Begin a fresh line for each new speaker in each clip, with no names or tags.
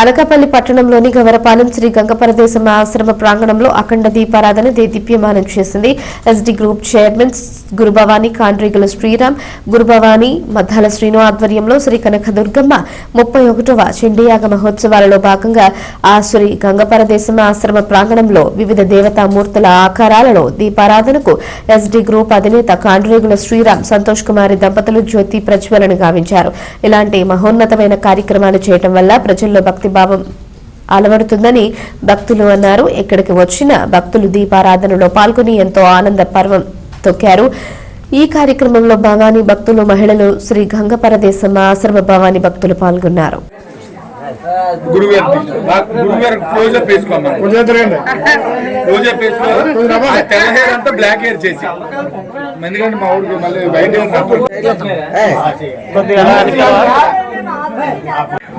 అనకాపల్లి పట్టణంలోని గవరపాలెం శ్రీ గంగపరదేశం ఆశ్రమ ప్రాంగణంలో అఖండ దీపారాధన దేదీప్యమానం చేసింది. SD group chairman Gurubhavani Kandrigula Sriram Gurubhavani Maddala Srinu ఆధ్వర్యంలో శ్రీ కనకదుర్గమ్మ ముప్పై ఒకటవ చండీయాగ మహోత్సవాలలో భాగంగా ఆ శ్రీ గంగపరదేశం ఆశ్రమ ప్రాంగణంలో వివిధ దేవతామూర్తుల ఆకారాలలో దీపారాధనకు ఎస్డి గ్రూప్ అధినేత కాండ్రీగుల శ్రీరామ్ సంతోష్ కుమారి దంపతులు జ్యోతి ప్రజ్వలన గావించారు. ఇలాంటి మహోన్నతమైన కార్యక్రమాలు చేయటం వల్ల ప్రజల్లో భక్తి భక్తిభావం అలవడుతుందని భక్తులు అన్నారు. ఇక్కడికి వచ్చిన భక్తులు దీపారాధనలో పాల్గొని ఎంతో ఆనంద పర్వం తొక్కారు. ఈ కార్యక్రమంలో భవానీ భక్తులు మహిళలు శ్రీ గంగపరదేశం ఆశ్రమ భవానీ భక్తులు పాల్గొన్నారు.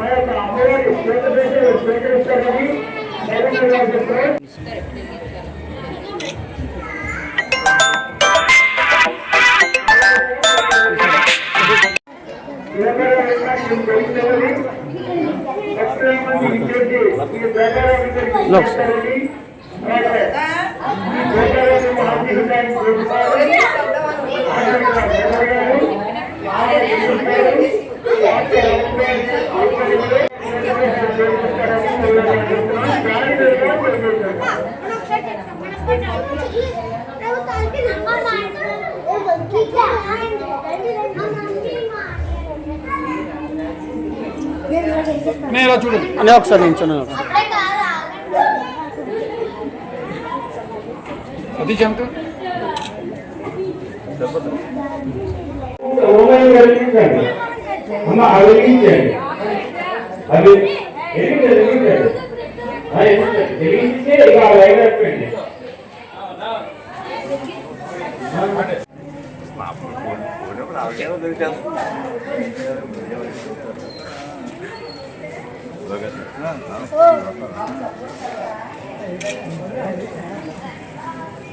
మా ఊరికి మళ్ళీ వైట్ హెయిర్ రాకూడదు. ఆ, ఓకే దాన్ని కూర్చో నేను ఇలా చూడు
అని ఒకసారి నించున్నాను
సతీష్ అంక
ఓమని వెలిగించండి అమ్మ ఆ వెలిగించండి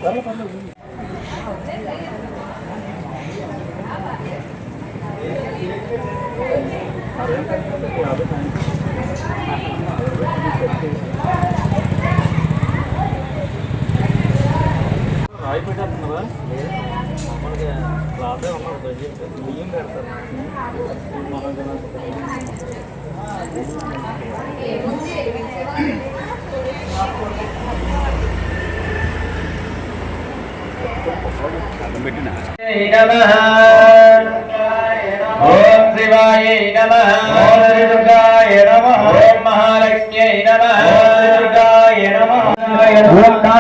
అది వెలిగించండి వెలిగించండి ఆ, వెలిగించండి. వెలిగించే ఇక ఆ లైన్ అయిపోయింది
ఓం శివాయ నమః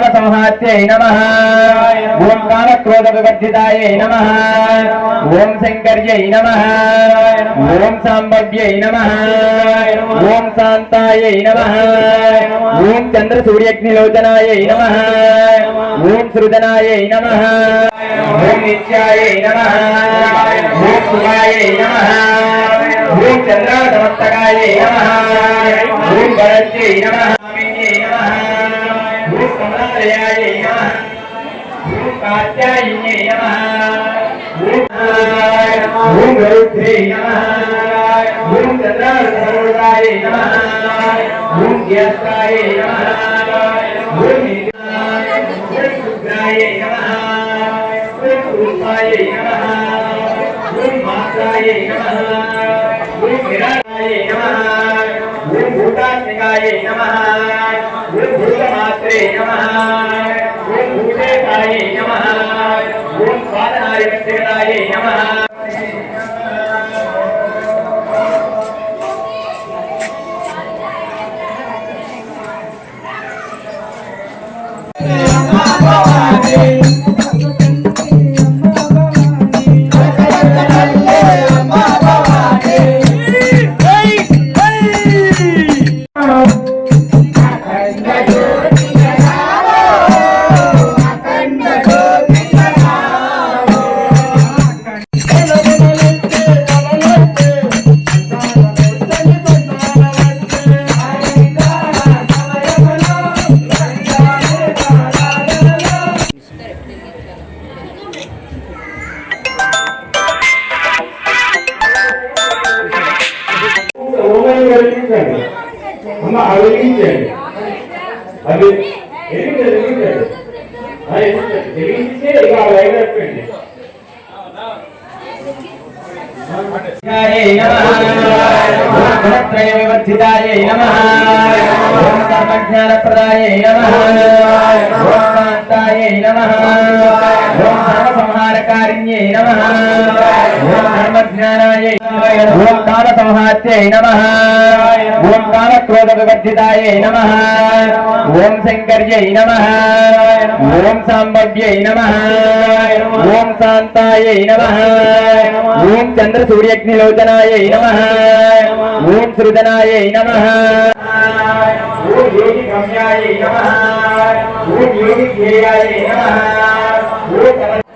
ఓం కాల సంహాత్యై నమః. ఓం కాల క్రోధ వివర్జితాయ నమః. ఓం శంకర్యై నమః. ఓం సాంబవ్యై నమః. ఓం శాంతాయ నమః. ఓం చంద్ర సూర్యగ్నిలోచనాయ నమః. ఓం సృజనాయ నమః. ఓం నిత్యాయ నమః. ఓం శివాయ నమః. ఓం ఓం కమలాలయాయ ఓం కాత్యాయిన్యై నమః ఓం గరుత్రే నమః ఓం చంద్రాధమోదాయ నమః ఓం జ్యేష్ఠాయ నమః ఓం ఓం రూపాయ ఓం మాత్రాయ ఓం ఓం భూతాత్మికాయ నమః
yeah. అమ్మ వెలిగించండి అది వెలిగించండి వెలిగించండి. వెలిగించే ఇక ఆ లైన్ అయిపోయింది.
ఓం గుణత్రయ వివర్ధితాయ నమః. ఓం కర్మజ్ఞానప్రదాయ నమః. ఓం కాంతాయ నమః. ఓం సర్వసంహారకారిణ్యై నమః. ఓం ధర్మజ్ఞానాయ ఓం కాలసంహాత్యై నమః. ఓం కాలక్రోధ వివర్ధితాయ ఓం శంకర్యై నమ. ఓం సాంబవ్యై నమ. ఓం శాంతాయై నమ. ఓం చంద్ర సూర్యగ్నిలోచనాయై నమ. ఓం సృజనాయై నమ. ఓం యోగి గమ్యాయ నమ. ఓం యోగి ధ్యేయాయ నమ. ఓం